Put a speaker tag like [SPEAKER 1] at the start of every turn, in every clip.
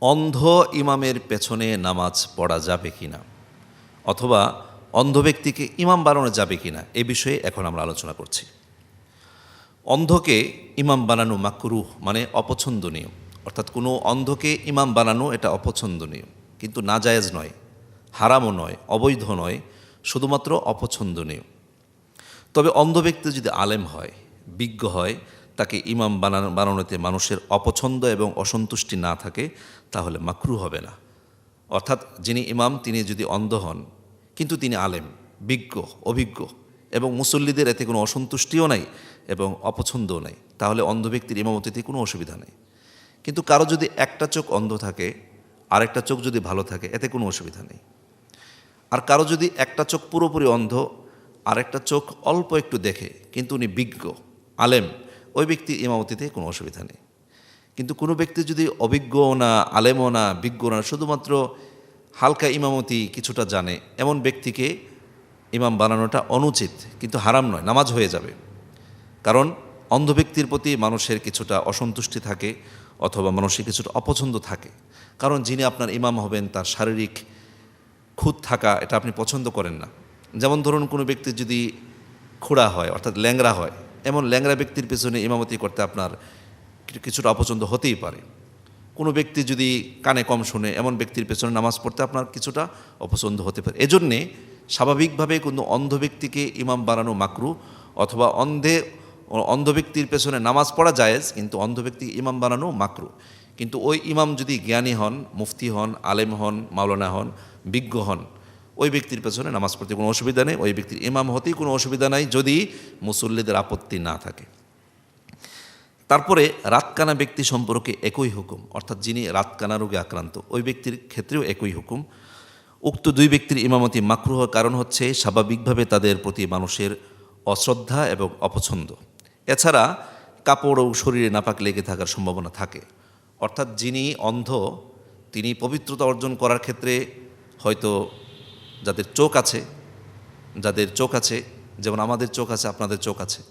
[SPEAKER 1] অন্ধ ইমামের পেছনে নামাজ পড়া যাবে কি না অথবা অন্ধ ব্যক্তিকে ইমাম বানানো যাবে কি না এ বিষয়ে এখন আমরা আলোচনা করছি। অন্ধকে ইমাম বানানো মাকরুহ মানে অপছন্দনীয়। অর্থাৎ কোনো অন্ধকে ইমাম বানানো এটা অপছন্দনীয়। কিন্তু নাজায়েজ নয়, হারামও নয়, অবৈধ নয়, শুধুমাত্র অপছন্দনীয়। তবে অন্ধ ব্যক্তি যদি আলেম হয়, বিজ্ঞ হয় তাকে ইমাম বানানো, বানানোতে মানুষের অপছন্দ এবং অসন্তুষ্টি না থাকে, তাহলে মাকরু হবে না। অর্থাৎ যিনি ইমাম, তিনি যদি অন্ধ হন, কিন্তু তিনি আলেম, বিজ্ঞ, অভিজ্ঞ এবং মুসল্লিদের এতে কোনো অসন্তুষ্টিও নাই এবং অপছন্দও নাই, তাহলে অন্ধ ব্যক্তির ইমামতিতে কোনো অসুবিধা নেই। কিন্তু কারও যদি একটা চোখ অন্ধ থাকে, আরেকটা চোখ যদি ভালো থাকে, এতে কোনো অসুবিধা নেই। আর কারও যদি একটা চোখ পুরোপুরি অন্ধ, আরেকটা চোখ অল্প একটু দেখে, কিন্তু উনি বিজ্ঞ, আলেম ওই ব্যক্তি ইমামতিতে কোনো অসুবিধা নেই। কিন্তু কোনো ব্যক্তি যদি অভিজ্ঞ না, আলেমও না, বিজ্ঞ না, শুধুমাত্র হালকা ইমামতি কিছুটা জানে, এমন ব্যক্তিকে ইমাম বানানোটা অনুচিত, কিন্তু হারাম নয়, নামাজ হয়ে যাবে। কারণ অন্ধ ব্যক্তির প্রতি মানুষের কিছুটা অসন্তুষ্টি থাকে অথবা মানুষের কিছুটা অপছন্দ থাকে। কারণ যিনি আপনার ইমাম হবেন, তার শারীরিক খুঁত থাকা এটা আপনি পছন্দ করেন না। যেমন ধরুন কোনো ব্যক্তি যদি খোড়া হয়, অর্থাৎ ল্যাংরা হয় এমন ল্যাংরা ব্যক্তির পেছনে ইমামতি করতে আপনার কিছুটা অপছন্দ হতেই পারে। কোনো ব্যক্তি যদি কানে কম শুনে এমন ব্যক্তির পেছনে নামাজ পড়তে আপনার কিছুটা অপছন্দ হতে পারে। এজন্যে স্বাভাবিকভাবে কোনো অন্ধ ব্যক্তিকে ইমাম বানানো মাকরু অথবা অন্ধে, অন্ধ ব্যক্তির পেছনে নামাজ পড়া জায়েজ, কিন্তু অন্ধ ব্যক্তি ইমাম বানানো মাকরু। কিন্তু ওই ইমাম যদি জ্ঞানী হন, মুফতি হন, আলেম হন, মাওলানা হন, বিজ্ঞ হন ওই ব্যক্তির পেছনে নামাজ পড়তে কোনো অসুবিধা নেই, ওই ব্যক্তির ইমাম হতেই কোনো অসুবিধা নাই যদি মুসল্লিদের আপত্তি না থাকে। তারপরে রাতকানা ব্যক্তি সম্পর্কে একই হুকুম, অর্থাৎ যিনি রাতকানা রোগে আক্রান্ত, ওই ব্যক্তির ক্ষেত্রেও একই হুকুম। উক্ত দুই ব্যক্তির ইমামতি মাকরু হওয়ার কারণ হচ্ছে স্বাভাবিকভাবে তাদের প্রতি মানুষের অশ্রদ্ধা এবং অপছন্দ। এছাড়া কাপড় ও শরীরে নাপাক লেগে থাকার সম্ভাবনা থাকে। অর্থাৎ যিনি অন্ধ, তিনি পবিত্রতা অর্জন করার ক্ষেত্রে হয়তো যাদের চোখ আছে, যাদের চোখ আছে, যেমন আমাদের চোখ আছে, আপনাদের চোখ আছে।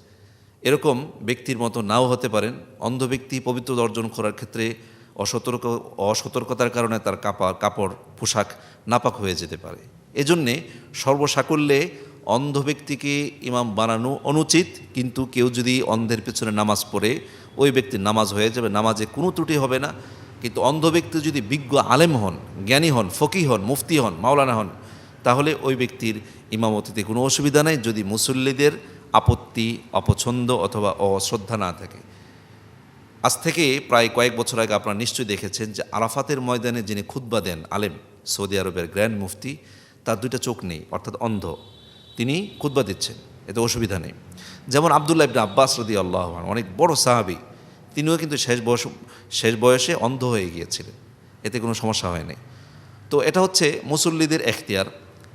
[SPEAKER 1] এরকম ব্যক্তির মতো নাও হতে পারেন। অন্ধ ব্যক্তি পবিত্রতা অর্জন করার ক্ষেত্রে অসতর্ক, অসতর্কতার কারণে তার কাপড় কাপড়, পোশাক নাপাক হয়ে যেতে পারে। এজন্যে সর্বসাকল্যে অন্ধ ব্যক্তিকে ইমাম বানানো অনুচিত, কিন্তু কেউ যদি অন্ধের পেছনে নামাজ পড়ে, ওই ব্যক্তির নামাজ হয়ে যাবে, নামাজে কোনো ত্রুটি হবে না। কিন্তু অন্ধ ব্যক্তি যদি বিজ্ঞ আলেম হন, জ্ঞানী হন ফকি হন, মুফতি হন, মাওলানা হন তাহলে ওই ব্যক্তির ইমামতিতে কোনো অসুবিধা নেই যদি মুসল্লিদের আপত্তি, অপছন্দ অথবা অশ্রদ্ধা না থাকে। আজ থেকে প্রায় কয়েক বছর আগে আপনারা নিশ্চয়ই দেখেছেন যে আরাফাতের ময়দানে যিনি খুতবা দেন আলেম, সৌদি আরবের গ্র্যান্ড মুফতি, তার দুইটা চোখ নেই, অর্থাৎ অন্ধ। তিনি খুতবা দিচ্ছেন, এতে অসুবিধা নেই। যেমন আবদুল্লাহ ইবনে আব্বাস রদি আল্লাহ অনেক বড় সাহাবি, তিনিও কিন্তু শেষ বয়স, শেষ বয়সে অন্ধ হয়ে গিয়েছিলেন, এতে কোনো সমস্যা হয়নি তো এটা হচ্ছে মুসল্লিদের এখতিয়ার।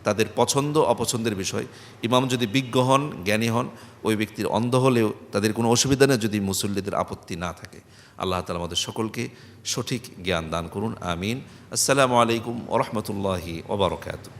[SPEAKER 1] তাদের পছন্দ, অপছন্দের বিষয়। ইমাম যদি বিজ্ঞ হন, জ্ঞানী হন, ওই ব্যক্তির অন্ধ হলেও তাদের কোনো অসুবিধা নেই যদি মুসল্লিদের আপত্তি না থাকে। আল্লাহ তালা আমাদের সকলকে সঠিক জ্ঞান দান করুন, আমিন। আসসালামু আলাইকুম ওরহমতুল্লাহি ওবরকাত